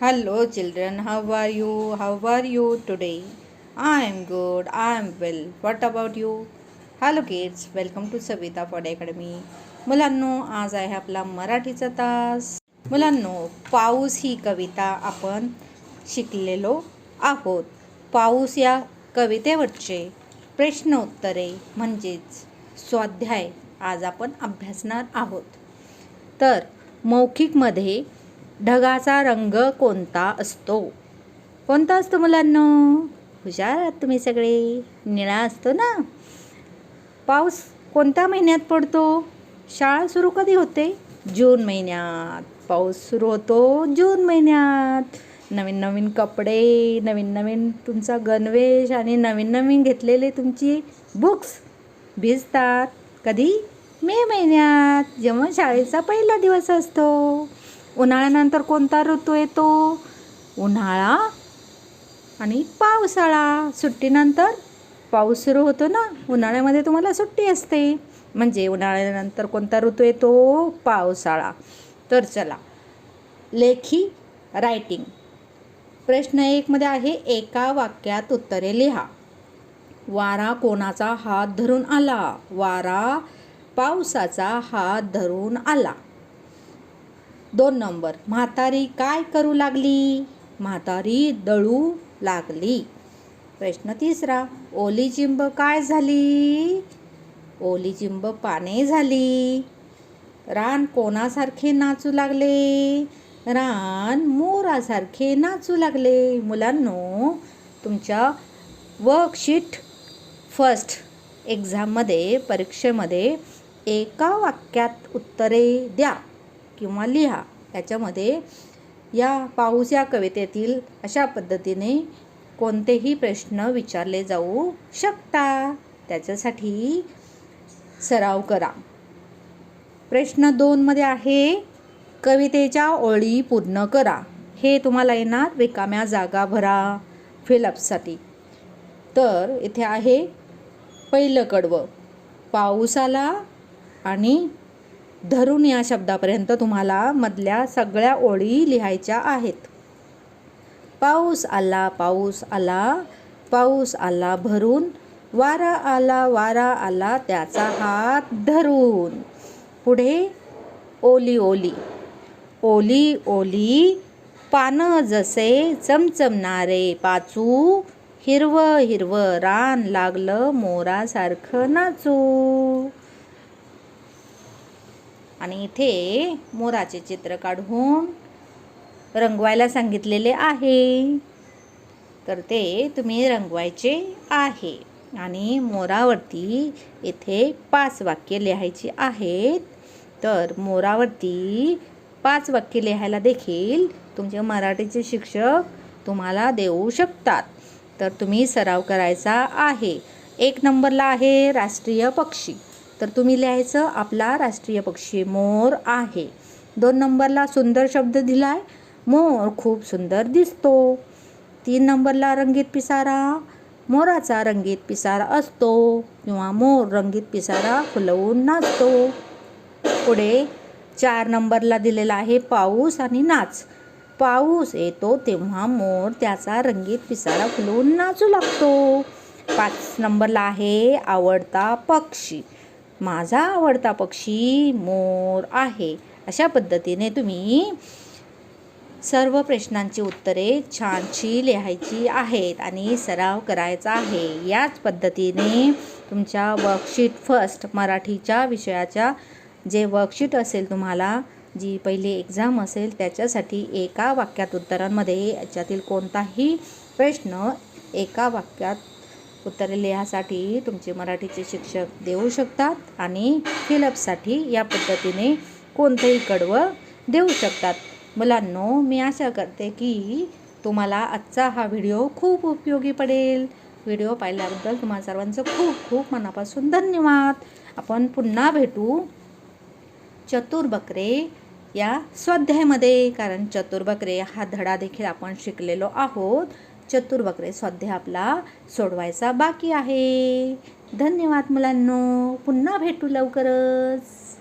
Hello, children. How are you? How are you today? I am good. I am well. What about you? Hello kids welcome to Savita fought academy मुलांनो आज आहे आपला मराठीचा तास मुलांनो पाऊस ही कविता आपण शिकलेलो आहोत पाऊस या कवितेवरचे प्रश्न उत्तरे म्हणजेच स्वाध्याय आज आपण अभ्यासणार आहोत तर मौखिकमध्ये ढगाचा रंग कोणता असतो? कोणता असतो मुलांनो? हुशार आहात तुम्ही सगळे. निळा असतो ना? पाऊस कोणत्या महिन्यात पडतो? शाळा सुरू कधी होते? जून महिन्यात. पाऊस सुरू होतो जून महिन्यात. नवीन नवीन कपडे नवीन नवीन तुमचा गणवेश आणि नवीन नवीन घेतलेले तुमची बुक्स भिजतात. कधी? मे महिन्यात. जेव्हा शाळेचा पहिला दिवस असतो. उन्हाळ्यानंतर कोणता ऋतू येतो? उन्हाळा आणि पावसाळा. सुट्टीनंतर पाऊस सुरू होतो ना? उन्हाळ्यामध्ये तुम्हाला सुट्टी असते. म्हणजे उन्हाळ्यानंतर कोणता ऋतू येतो? पावसाळा. तर चला लेखी रायटिंग प्रश्न एकमध्ये आहे एका वाक्यात उत्तरे लिहा. वारा कोणाचा हात धरून आला? वारा पावसाचा हात धरून आला. दोन नंबर. म्हातारी काय करू लागली? म्हातारी दळू लागली. प्रश्न तिसरा ओली चिंब काय झाली? ओली चिंब पाने झाली. रान कोणासारखे नाचू लागले? रान मोरासारखे नाचू लागले. मुलांनो तुमच्या वर्कशीट फर्स्ट एक्झाममध्ये परीक्षेमध्ये एका वाक्यात उत्तरे द्या. किंवा लिहा. त्याच्यामध्ये या पाऊस या कवितेतील अशा पद्धतीने कोणतेही प्रश्न विचारले जाऊ शकता. त्याच्यासाठी सराव करा. प्रश्न दोनमध्ये आहे कवितेच्या ओळी पूर्ण करा. हे तुम्हाला येणार रिकाम्या जागा भरा फिलअपसाठी तर इथे आहे पहिलं कडवं. पाऊस आला आणि धरून या शब्दापर्यंत तुम्हाला मधल्या सगळ्या ओळी लिहायच्या आहेत. पाऊस आला पाऊस आला पाऊस आला भरून वारा आला वारा आला त्याचा हात धरून. पुढे ओली ओली ओली ओली पानं जसे चमचमणारे पाचू हिरवं हिरवं रान लागलं मोरासारखं नाचू. आणि इथे मोराचे चित्र काढून रंगवायला सांगितलेले आहे. तर ते तुम्ही रंगवायचे आहे. आणि मोरावरती इथे पाच वाक्य लिहायची आहेत. तर मोरावरती पाच वाक्य लिहायला देखील तुमचे मराठीचे शिक्षक तुम्हाला देऊ शकतात. तर तुम्ही सराव करायचा आहे. एक नंबरला आहे राष्ट्रीय पक्षी. तर तुम्ही लिहायचं आपला राष्ट्रीय पक्षी मोर आहे. दोन नंबरला सुंदर शब्द दिला आहे मोर खूप सुंदर दिसतो. तीन नंबरला रंगीत पिसारा. मोराचा रंगीत पिसारा असतो. किंवा मोर रंगीत पिसारा फुलवून नाचतो. पुढे चार नंबरला दिलेला आहे पाऊस आणि नाच. पाऊस येतो तेव्हा मोर त्याचा रंगीत पिसारा फुलवून नाचू लागतो. पाच नंबरला आहे आवडता पक्षी. माझा आवडता पक्षी मोर आहे. अशा पद्धतीने तुम्ही सर्व प्रश्नांची उत्तरे छानशी लिहायची आहेत आणि सराव करायचा आहे. याच पद्धतीने तुमच्या वर्कशीट फर्स्ट मराठीच्या विषयाच्या जे वर्कशीट असेल तुम्हाला जी पहिली एक्झाम असेल त्याच्यासाठी एका वाक्यात उत्तरांमध्ये याच्यातील कोणताही प्रश्न एका वाक्यात उत्तरे लिहासाठी तुमचे मराठीचे शिक्षक देऊ शकतात आणि फिलअपसाठी या पद्धतीने कोणतंही कडवं देऊ शकतात. मुलांनो मी आशा करते की तुम्हाला आजचा हा व्हिडिओ खूप उपयोगी पडेल. व्हिडिओ पाहिल्याबद्दल तुम्हाला सर्वांचं खूप खूप मनापासून धन्यवाद. आपण पुन्हा भेटू चतुर बकरे या स्वाध्यायामध्ये कारण चतुर बकरे हा धडा देखील आपण शिकलेलो आहोत. चतुर स्वाध्याय आपला सोडवायचा बाकी आहे. धन्यवाद मुलांनो. पुन्हा भेटू लवकरच.